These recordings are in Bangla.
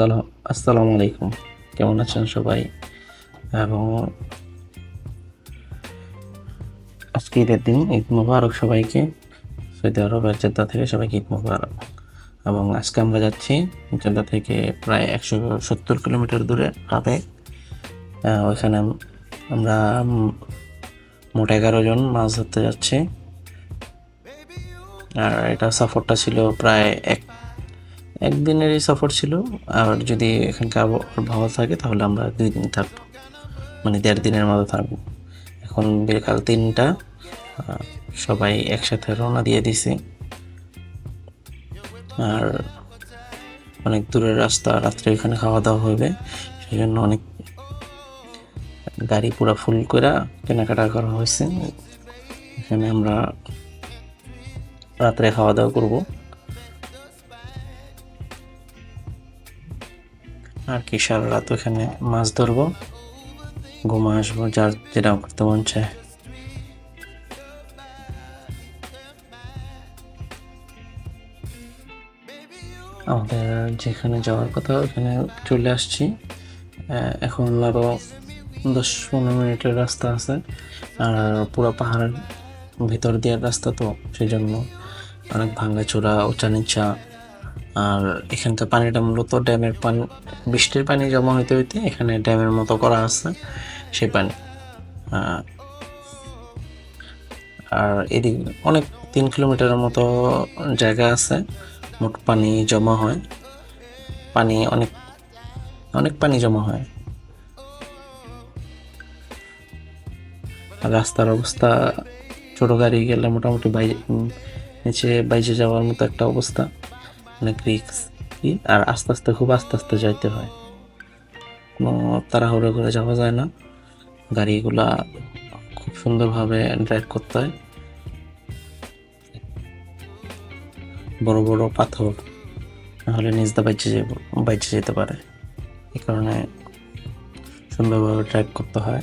আসসালাম আলাইকুম কেমন আছেন সবাই? এবং আজকে ঈদের দিন ঈদ মুবারক সবাইকে। সৌদি আরবের জেদ্দা থেকে সবাইকে ঈদ মুবারক। এবং আজকে আমরা যাচ্ছি জেদ্দা থেকে প্রায় একশো সত্তর কিলোমিটার দূরে আহ, ওইখানে আমরা মোট এগারো জন মাছ ধরতে যাচ্ছি। আর এটা সফরটা ছিল প্রায় এক একদিনেরই সফর ছিল। আর যদি এখানকার আবহাওয়া ভালো থাকে, তাহলে আমরা দুই দিন থাকব। মানে দেড় দিনের মতো থাকব। এখন বিকাল তিনটা সবাই একসাথে রওনা দিয়ে দিছি। আর অনেক দূরের রাস্তা, রাত্রে এখানে খাওয়া দাওয়া হবে। সেই জন্য অনেক গাড়ি পুরো ফুল করে কেনাকাটা করা হয়েছে। এখানে আমরা রাত্রে খাওয়া দাওয়া করব। আর কি, সারা রাত ওখানে মাছ ধরবো, ঘুমা আসব, যার যেটা করতে মন চায়। আমাদের যেখানে যাওয়ার কথা ওখানে চলে আসছি। এখন আরও দশ পনেরো মিনিটের রাস্তা আছে, আর পুরো পাহাড়ের ভিতর দেওয়ার রাস্তা তো সেই জন্য অনেক ভাঙ্গা চূড়া উঁচা নিচা আর এখানকার পানিটা মূলত ড্যামের পানি বৃষ্টির পানি জমা হইতে হইতে এখানে ড্যামের মতো করা আছে সেই পানি। আর এদিক অনেক তিন কিলোমিটারের মতো জায়গা আছে মোট পানি জমা হয়। পানি অনেক অনেক পানি জমা হয়। রাস্তার অবস্থা ছোট গাড়ি গেলে মোটামুটি বাই উম, নিচে বাইজে যাওয়ার মতো একটা অবস্থা। অনেক রিক্স আর আস্তে আস্তে, খুব আস্তে আস্তে যাইতে হয়। কোনো তাড়াহুড়ো করে যাওয়া যায় না। গাড়িগুলা খুব সুন্দরভাবে ড্রাইভ করতে হয়। বড় বড় পাথর, নাহলে নিজদা বাইচে বাইচে যেতে পারে। এই কারণে সুন্দরভাবে ড্রাইভ করতে হয়।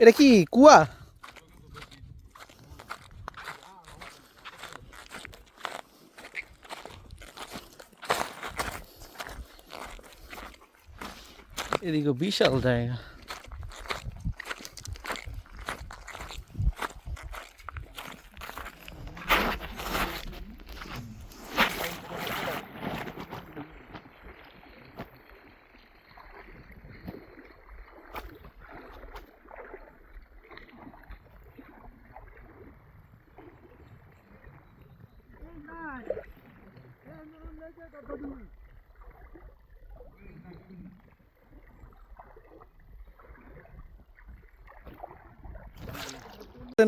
এটা কি কুয়া? এদিকে বিশাল জায়গা।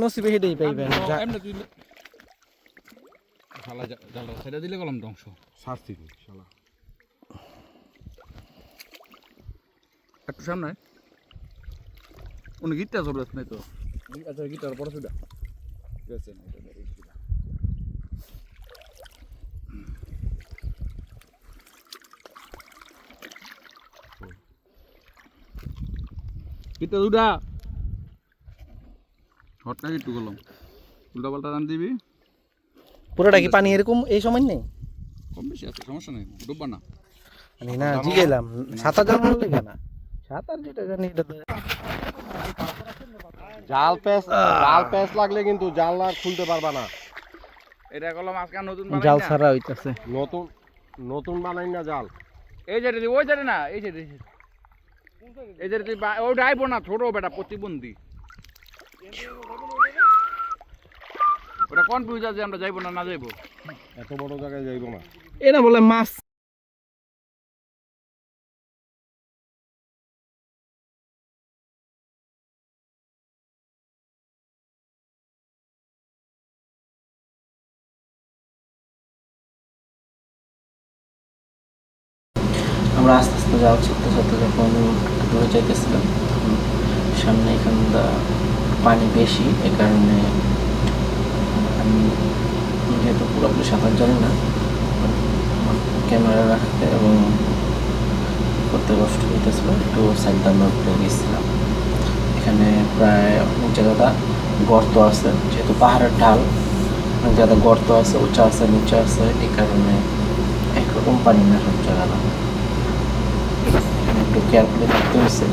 নসিবে হেঁটেই পাইবেন। শালা জালটা সেটা দিলে গেলাম ধ্বংস। শাস্তি শালা। একটু সামনে। উনি গিটটা জরুরত নাই তো। আচ্ছা গিটার পরে সুদা। গিটটা দুটা করলাম। উল্টা পাল্টা রান দিবি। পুরোটা কি পানি এরকম এই সময় নেই? কম বেশি আছে সমস্যা নেই ডুববা না। আমি না জিগেলাম সাঁতার জানার লেগে না। সাঁতার যেটা জানি এটা তো জাল প্যাচ জাল প্যাচ লাগলে কিন্তু জাল আর খুলতে পারবা না। এটা করলাম আজকে নতুন জাল ছাড়া হইতাছে। নতুন নতুন বানাই না জাল। এই যে ওই যে না এই যে এই যে ওইটা আইবো না ছোট বেটা প্রতিবন্ধী। ওটা কনফিউজ আছে আমরা যাইবো না না যাইবো? এত বড় জায়গায় যাইব না। এ না বলে মাছ। আমরা আস্তে আস্তে যাওয়া চলতে চলতে যখন দূরে যাইতেছিলাম তখন সামনে এখান পানি বেশি এ কারণে আমি জানি না। ক্যামেরা রাখতে এবং করতে কষ্ট হইতেছিল একটু সাইড আমরা উঠে গেছিলাম। এখানে প্রায় অনেক জায়গাটা গর্ত আছে, যেহেতু পাহাড়ের ঢাল, অনেক জায়গাটা গর্ত আছে, উঁচা আছে, নিচা আছে, এই কারণে একরকম পানি না সব জায়গাটা। একটু কেয়ারফুলি থাকতে হয়েছে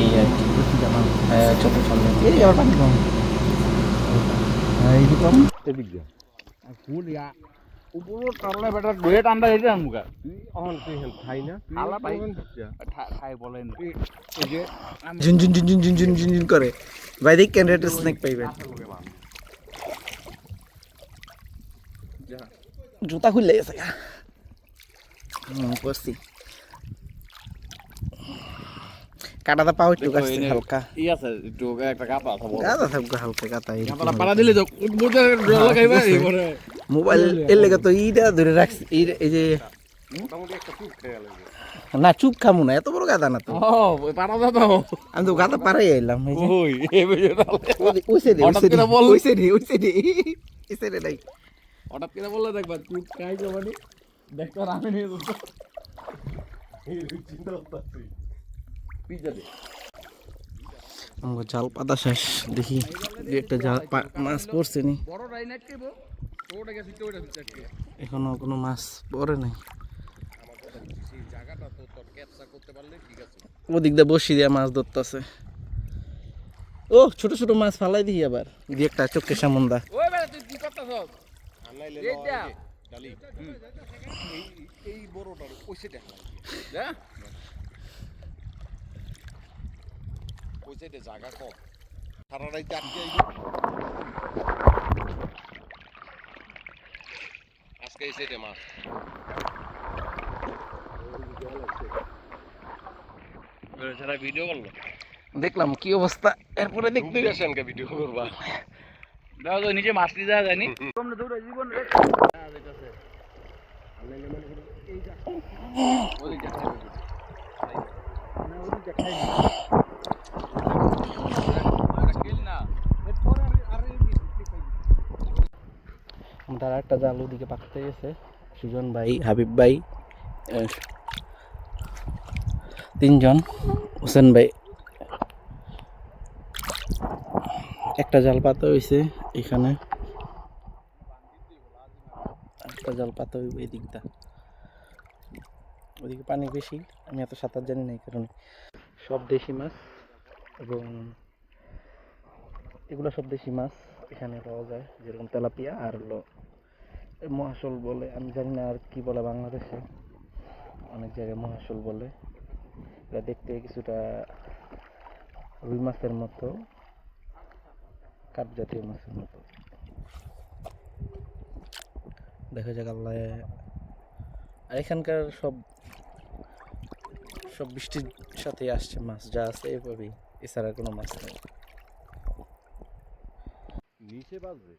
এই আর কি। হ্যাঁ ছোট সামনে। আবার পানি কম এই রকম এদিক দিয়ে ফুল ইয়া উপর টানলে বেটা ডুয়ে টান্ডা হয়ে যায় মুখা অহন তুই হেন খাই না তুই আলা ভাই। কোন থাকছিস? ঠাই বলেন এই যে ঝুন ঝুন ঝুন ঝুন ঝুন ঝুন ঝুন ঝুন করে ভাই দেখ কেন রেড স্নেক পাইবেন জুতা খুললে গেছে গা হুম করছি কাটাতে পাও একটু কাছে হালকা। ই আছে একটু একটা কাটা থাকব কাটা থাকব হালকা কাটা এই কাটা পালা দিলে তো উঠবুটে ডলা খাইবা এই মোবাইল এর লাগা তো ইটা ধরে রাখছি এই যে না চুপ খামু না এত বড় গাদা না তো। পারা দাদা আমি তো গাদা পারাই এলাম ওই ওইসে রে ওইসে রে ওইসে রে ওইসে রে ওইসে রে নাই। হঠাৎ করে বললে দেখবা চুপ খাই যাবানি মানে। দেখতো আমি নিয়ে যাব এই চিন্তা করতেছি আমার জাল পাতা শেষ দেখি একটা জাল মাছ পড়ছে নি। এখনও কোনো মাছ পড়ে নাই। ওদিক দিয়ে বসি দিয়ে মাছ ধরতেছে। ও ছোট ছোট মাছ ফালাই দিই আবার। দিয়ে একটা চোখে সামন্দা এই যা ওই সাইডে জায়গা কম সারা রাত আটকে আজকে এই সাইডে মাছ। ভিডিও করল। দেখলাম কি অবস্থা? এরপরে দেখতে তুই আসেন কে ভিডিও করবা। দাও তো নিচে মাছ নিয়ে যাওয়া যায়নি তোমরা দৌড়ে জীবন রে তার একটা জাল ওদিকে পাকতে গেছে সুজন ভাই হাবিব ভাই তিনজন। হোসেন ভাই, একটা জাল পাতা হয়েছে এখানে। একটা জাল পাতা হইব এই দিকটা ওদিকে পানি বেশি, আমি এত সাঁতার জানি না এই কারণে। সব দেশি মাছ এবং এগুলো সব দেশি মাছ এখানে পাওয়া যায়, যেরকম তেলাপিয়া আর হলো এ মহাশোল বলে, আমি জানি না আর কি বলে বাংলাদেশে। অনেক জায়গায় মহাশোল বলে। এটা দেখতে কিছুটা রুই মাছের মতো কাপ জাতীয় মাছের মতো। দেখা যাক আল্লাহ। আর এখানকার সব সব বৃষ্টির সাথে আসছে মাছ, যা আছে এভাবেই, এছাড়া কোনো মাছ নেই। নিচে বাজবে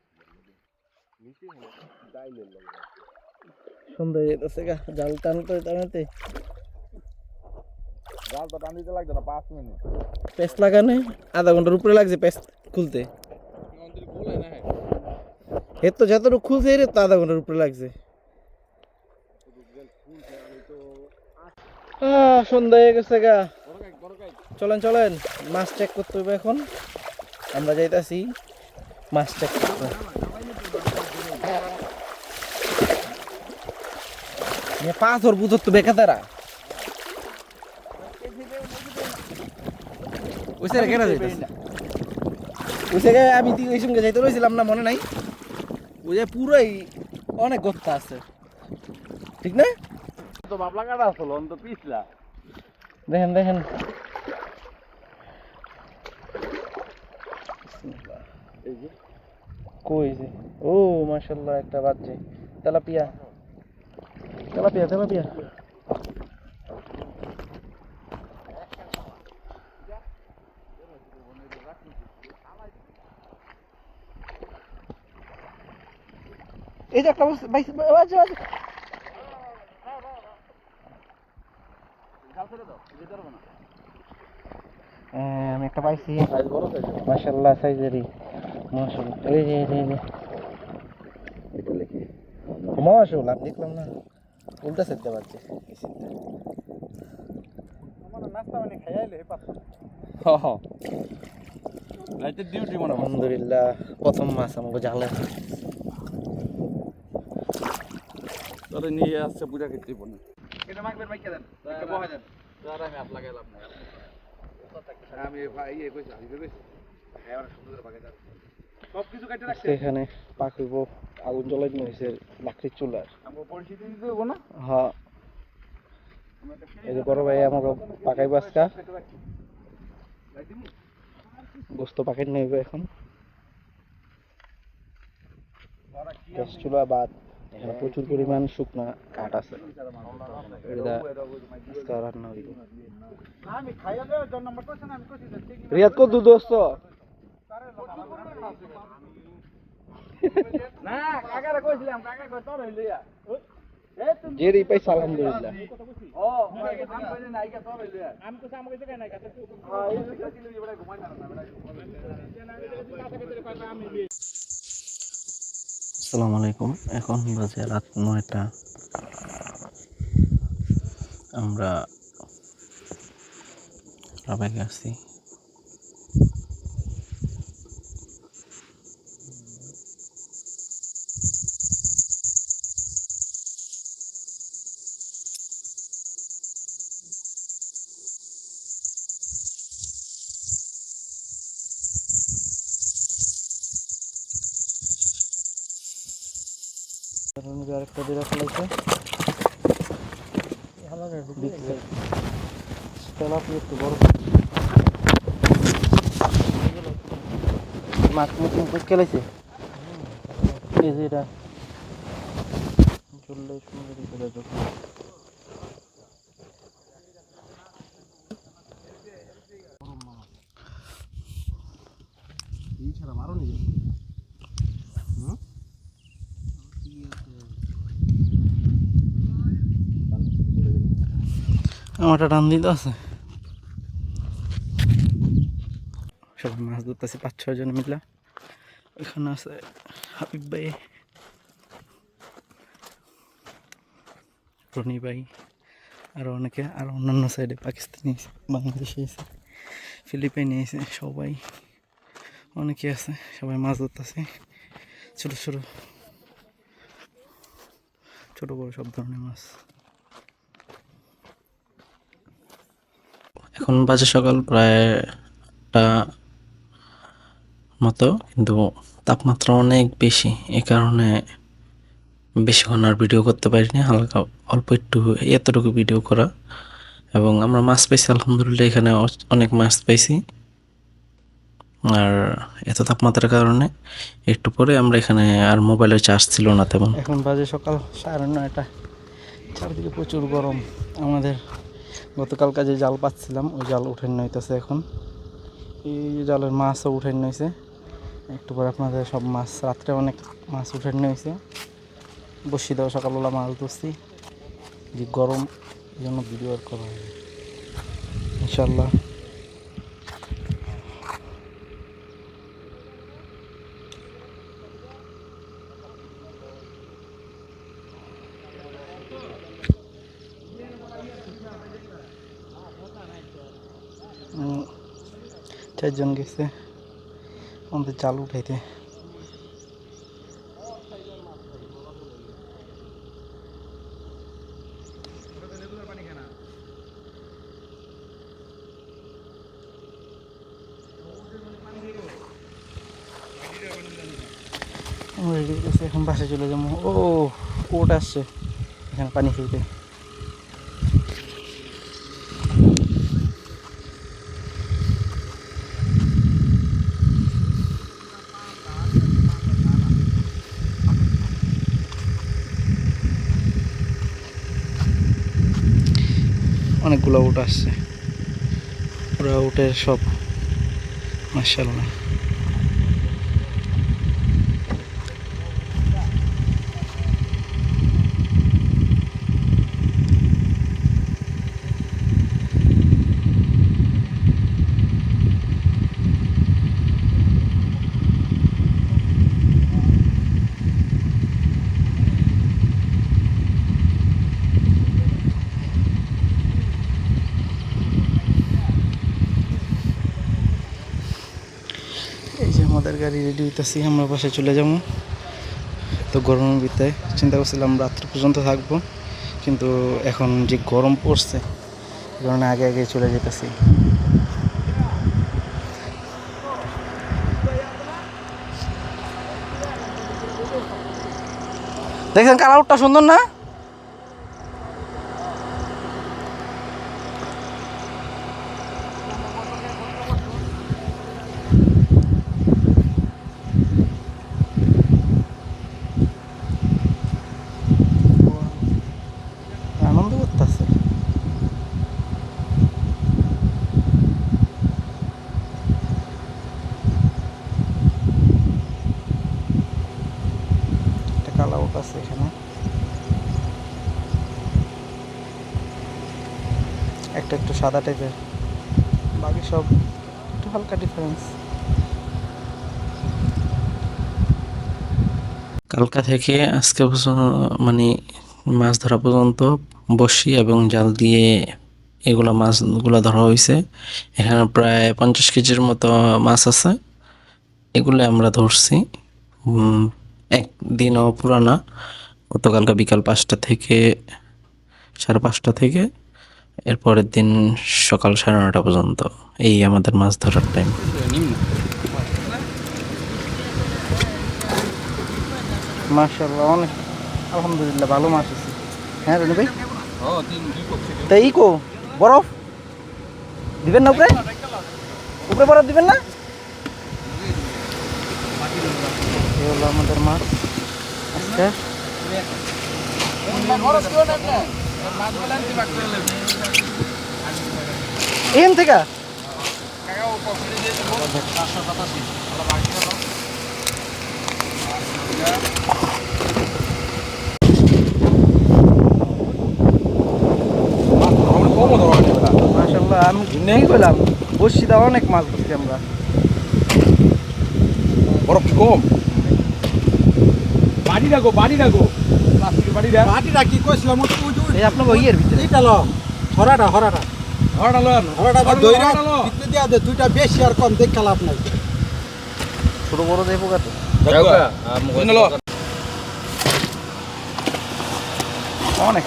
সন্ধ্যা যেতেছে গা জাল টানতে টানতে। জাল তো টান দিতে লাগবে না পাঁচ মিনিট। পেস্ট লাগানে আধা ঘণ্টার উপরে লাগছে পেস্ট খুলতে। এর তো যতটুকু খুলছে এর তো আধা ঘণ্টার উপরে লাগছে। সন্ধ্যা হয়ে গেছে গা। চলেন চলেন মাছ চেক করতে হবে এখন। আমরা যাইতাছি মাছ চেক করতে। পাথর বুঝর তো বেকা তারা। ওই স্যার কেন যাইতাছে? ওই জায়গায় আমি ওই সঙ্গে যাইতে রয়েছিলাম না মনে নাই। ওই পুরাই অনেক গত্তা আছে। ঠিক না? তো বাবলা কাটা আসলো অন্ত পিছলা। দেখেন দেখেন। কই যে? ও মাশাল্লাহ একটা বাজছে। তেলাপিয়া। তেলাপিয়া তেলাপিয়া এই যে একটা বাজছে বাজছে বাজছে হ্যাঁ, আমি একটা পাইছি মাশাল্লাহ সাইজেরই মাশাল্লাহ এই যে এই যে এই যে মহাশোল আমি দেখলাম না উল্টা মনে হয়। আলহামদুলিল্লাহ প্রথম মাছ আমাকে জালে তোরে নিয়ে আসছে পূজা ক্ষেত্রে পড়ে এটা মাইকবেন মাইকে দেন বহাই দেন। তার আমি আপলা গেলাম না আমি ভাই ইয়ে কইছি আমি কইছি হ্যাঁ অনেক সুন্দর বাগাই রাখছে এখানে পাখিব আগুন জ্বলাইতে হয়েছে লাকড়ির চুলার। হ্যাঁ। এই যে বড় ভাই আমাকে পাকাই বাসকা গোস্ত পাকেট নেবে এখন। গ্যাস চুলা বাদ এখানে প্রচুর পরিমাণ শুকনা কাঠ আছে। এটা আজকে রান্না হইব। রিয়াদ কত দোস্ত। না কাকারে কইছিলাম কাকা কই তোর হইল জেরি পাইছে আলহামদুলিল্লাহ। ও আমি আমি কইছি কইছে হ্যাঁ এই ঘুমাই না না আসসালামু আলাইকুম। এখন বাজে রাত নয়টা। আমরা রাবাইকে আসছি। আরেকটা দিরা ফেলাইছে। তেলাপিয়া একটু বড়। মাছ মতন করে এটা। চললে সুন্দর করে যখন। আমারটা টান দিতে আছে। সবাই মাছ ধরতেছে, পাঁচ, ছয় জন মিলা। এখানে আছে হাবিব ভাই, রনি ভাই আরও অনেকে, আর অন্যান্য সাইডে পাকিস্তানি, বাংলাদেশি আছে, ফিলিপাইনি আছে, সবাই, অনেকে আছে, সবাই মাছ ধরতেছে। ছোটো ছোটো ছোটো বড়ো সব ধরনের মাছ। এখন বাজে সকাল প্রায় মতো, কিন্তু তাপমাত্রা অনেক বেশি। এ কারণে বেশিক্ষণ আর ভিডিও করতে পারিনি, হালকা অল্প একটু এতটুকু ভিডিও করা। এবং আমরা মাছ পাইছি, আলহামদুলিল্লাহ এখানে অনেক মাছ পাইছি। আর এত তাপমাত্রার কারণে একটু পরে আমরা এখানে আর মোবাইলের চার্জ ছিল না তেমন। এখন বাজে সকাল সাড়ে নয়টা। চারদিকে প্রচুর গরম। আমাদের গতকাল যে জাল পাচ্ছিলাম, ওই জাল উঠে নইতেছে এখন। এই জালের মাছও উঠে নইছে। একটু পরে আপনাদের সব মাছ, রাত্রে অনেক মাছ উঠে নইছে। বসি দেওয়া সকালবেলা মাছ ধরছি। যে গরম, এই জন্য ভিডিও আর করা হয় ইনশাল্লাহ চারজন গেছে আমাদের জাল উঠাইতে এখন বাসায় চলে যাব। ও ওট আসছে, এখানে পানি খেতে। অনেকগুলো উট আসছে। ওরা উটের সব মার্শাল্লাহ এই যে আমাদের গাড়ি রেডি হইতেছি, আমরা বাসায় চলে যাব তো গরমের ভিতরে চিন্তা করছিলাম রাত্রি পর্যন্ত থাকব, কিন্তু এখন যে গরম পড়ছে কারণে আগে আগে চলে যেতেছি। দেখছেন কালারটা সুন্দর না আনন্দ করতেছে একটা কালা ওট আছে এখানে একটা একটু সাদা টাইপের বাকি সব একটু হালকা ডিফারেন্স কালকা থেকে আজকে মানে মাছ ধরা পর্যন্ত বসি এবং জাল দিয়ে এগুলা মাছগুলো ধরা হয়েছে। এখানে প্রায় পঞ্চাশ কেজির মতো মাছ আছে। এগুলো আমরা ধরছি। একদিনও পুরানা। গতকালকে বিকাল পাঁচটা থেকে, সাড়ে পাঁচটা থেকে এরপরের দিন সকাল সাড়ে নটা পর্যন্ত। এই আমাদের মাছ ধরার টাইম মার্শাল্লাহ অনেক আলহামদুলিল্লাহ ভালো মাছ আছে। হ্যাঁ রনি ভাই? তা ইকো বরফ? দিবেন না উপরে? উপরে বরফ দিবেন না? এই হলো আমাদের মাছ। আজকে এখান থেকে? মাশাল্লাহ আমি নেই পেলাম বসছি দা অনেক মাছ ধরছি আমরা। বরফ কম? বাড়ি রাখো বাড়ি রাখো বাড়ি রাখ কইছিলাম? এই আপনাকে ইয়ের ভিতরে? এইটা ল হরাটা হরাটা। হরাটা লন। হরাটা হরাটা দইরা ভিতরে দিয়া দে দুইটা বেশি আর কম দেখে লাভ নাই। ছোট বড় অনেক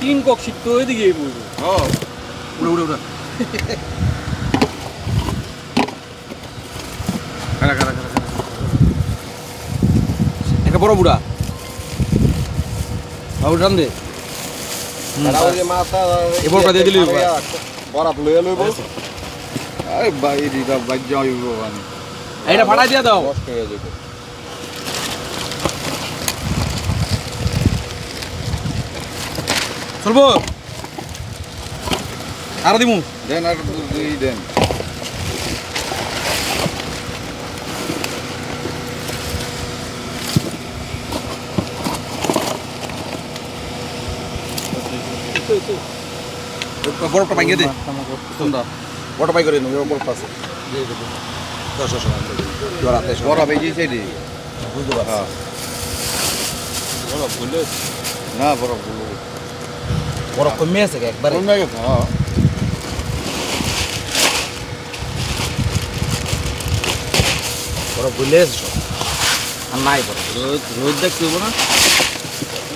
তিন কক শীত তো এদিকে হ্যাঁ উড়ে উড়ে উড়ে। খারা খারা খারা খারা একা বড় বুড়া। টান দে এবার দিয়ে দিলি। বরাত লইয়া লইব। আরে ভাই দিদা যাই ভগবান। এইটা ফাটাই দিয়া দাও। কষ্ট হয়ে যাবে। চলবো আর দিমু। দেন আর দুই দেন। বরফটা ভাঙিয়ে দে। সুন্দর বড় পাই করে নেব বরফ আছে। বড় বেজিছে রে বুঝতে পারছি। না বড় বরফ কমে আছে একবারে? কোন জায়গায় হ্যাঁ। আর নাই বরফ। রোদ রোদ দেখতে হব না।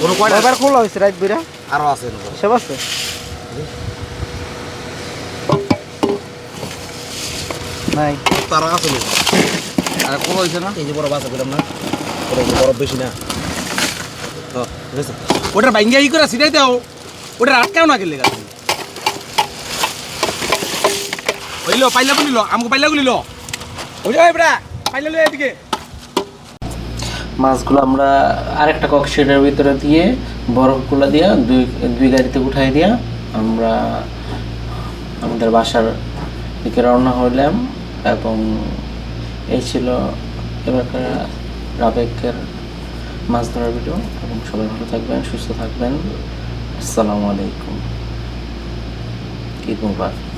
কোনো কয়টা এবার খোলা হয়েছে রাত বইরা আরও আছে। সব আছে? নাই। তারা আর হয়েছে না? এই যে বড় বাসা পেলাম না বড় বড় বেশি না। ঠিক আছে। ই করে সিটাই দাও। ওটা আটকাও না গেলে গাছ ওইলো পাইলা বলিল আমাকে পাইলা গুলিল ওই বেটা পাইলা লই এদিকে মাছগুলো আমরা আরেকটা ককশেডের ভিতরে দিয়ে বরফগুলো দিয়া দুই দুই গাড়িতে উঠাই দিয়া আমরা আমাদের বাসার দিকে রওনা হইলাম। এবং এই ছিল এবারকার রাবেকের মাছ ধরার ভিডিও এবং সবাই ভালো থাকবেন, সুস্থ থাকবেন। আসসালামু আলাইকুম। ঈদ মুবারক।